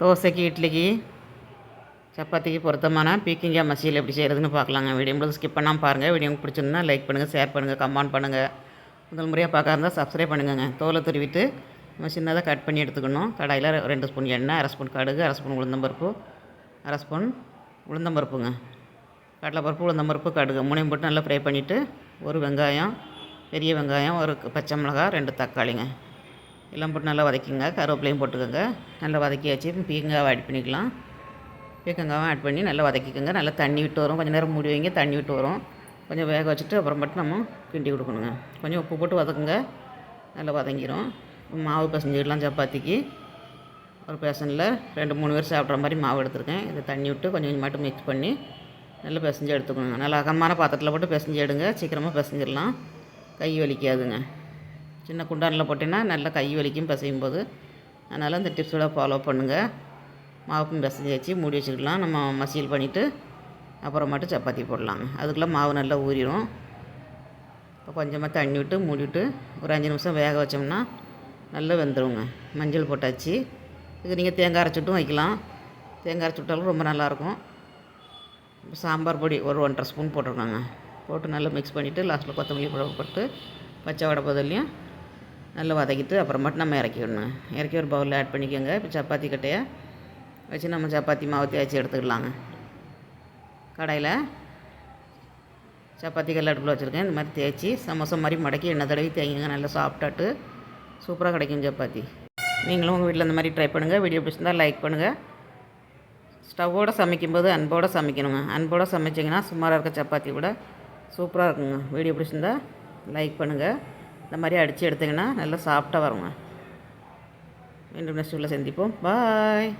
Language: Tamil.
தோசைக்கு இட்லிக்கு சப்பாத்திக்கு பொருத்தமான பீக்கிங்காய் மசியல் எப்படி செய்கிறதுன்னு பார்க்கலாங்க. வீடியோ முடிவு ஸ்கிப் பண்ணாமல் பாருங்கள் வீடியோ பிடிச்சிருந்தா லைக் பண்ணுங்கள் ஷேர் பண்ணுங்கள் கமெண்ட் பண்ணுங்கள் முதல் முறையாக பார்க்க இருந்தால் சப்ஸ்கிரைப் பண்ணுங்கங்க. தோலை துருவிட்டு நம்ம சின்னதாக கட் பண்ணி எடுத்துக்கணும். கடாயில் ரெண்டு ஸ்பூன் எண்ணெய் அரை ஸ்பூன் கடுகு அரை ஸ்பூன் உளுந்தம்பருப்பு அரை ஸ்பூன் உளுந்தம்பருப்புங்க. கடலைப்பருப்பு உளுந்தம்பருப்பு கடுகு மூணையும் போட்டு நல்லா ஃப்ரை பண்ணிவிட்டு ஒரு வெங்காயம் பெரிய வெங்காயம் ஒரு பச்சை மிளகாய் ரெண்டு தக்காளிங்க. எல்லாம் போட்டு நல்லா வதக்கிங்க. கருவேப்பிலையும் போட்டுக்கோங்க. நல்லா வதக்கி வச்சு பீக்கங்காவை ஆட் பண்ணிக்கலாம். பீக்கங்காவை ஆட் பண்ணி நல்லா வதக்கிக்கோங்க. நல்லா தண்ணி விட்டு வரும். கொஞ்சம் நேரம் மூடி வைங்க. தண்ணி விட்டு வரும். கொஞ்சம் வேக வச்சுட்டு அப்புறம் மட்டும் நம்ம கிண்டி கொடுக்கணுங்க. கொஞ்சம் உப்பு போட்டு வதக்குங்க. நல்லா வதங்கிடும் மாவு பிசைஞ்சிடலாம் சப்பாத்திக்கு. ஒரு பேசனில் ரெண்டு மூணு பேர் சாப்பிட்ற மாதிரி மாவு எடுத்துருக்கேன். இதை தண்ணி விட்டு கொஞ்சம் கொஞ்சம் மட்டும் மிக்ஸ் பண்ணி நல்லா பிசைஞ்சு எடுத்துக்கணுங்க. நல்லா அகமான பாத்திரத்தில் போட்டு பிசைஞ்சு எடுங்க. சீக்கிரமாக பிசைஞ்சிடலாம். கை வலிக்காதுங்க. சின்ன குண்டானில் போட்டிங்கன்னா நல்லா கை வலிக்கும் பிசையும் போது அதனால் அந்த டிப்ஸோட ஃபாலோ பண்ணுங்கள் மாவு பிசைஞ்சு வச்சு மூடி வச்சுக்கலாம் நம்ம மசியல் பண்ணிவிட்டு அப்புறமாட்டு சப்பாத்தி போடலாம். அதுக்குள்ளே மாவு நல்லா ஊறிடும் இப்போ கொஞ்சமாக தண்ணி விட்டு மூடிவிட்டு ஒரு அஞ்சு நிமிஷம் வேக வச்சோம்னா நல்லா வெந்துடுங்க மஞ்சள் போட்டாச்சு. இது நீங்கள் தேங்காய் அரைச்சிட்டும் வைக்கலாம். தேங்காய் அரைச்சிட்டாலும் ரொம்ப நல்லாயிருக்கும். சாம்பார் பொடி ஒரு ஒன்றரை ஸ்பூன் போட்டிருக்காங்க. போட்டு நல்லா மிக்ஸ் பண்ணிவிட்டு லாஸ்ட்டில் கொத்தமல்லி போட்டு பச்சை வடை பதிலையும் நல்லா வதக்கிட்டு அப்புறமேட்டு நம்ம இறக்கி விடணும். இறக்கி ஒரு பவுலில் ஆட் பண்ணிக்கோங்க. இப்போ சப்பாத்தி கட்டையை வச்சு நம்ம சப்பாத்தி மாவு தேய்ச்சி எடுத்துக்கலாங்க. கடையில் சப்பாத்தி கல் அடுப்பில் வச்சுருக்கேன். இந்த மாதிரி தேய்ச்சி சமோசா மாதிரி மடக்கி எண்ணெய் தடவி தேய்ங்க. நல்லா சாப்பிட்டாட்டு சூப்பராக கிடைக்கும் சப்பாத்தி. நீங்களும் உங்கள் வீட்டில் இந்த மாதிரி ட்ரை பண்ணுங்கள் வீடியோ பிடிச்சிருந்தால் லைக் பண்ணுங்கள் ஸ்டவ்வோடு சமைக்கும்போது அன்போடு சமைக்கணுங்க. அன்போடு சமைச்சிங்கன்னா சுமாராக இருக்க சப்பாத்தி கூட சூப்பராக இருக்குங்க. வீடியோ பிடிச்சிருந்தா லைக் பண்ணுங்கள் இந்த மாதிரி அடித்து எடுத்திங்கன்னா நல்லா சாஃப்டாக வருங்க. மீண்டும் நெக்ஸ்ட் சந்திப்போம். பாய்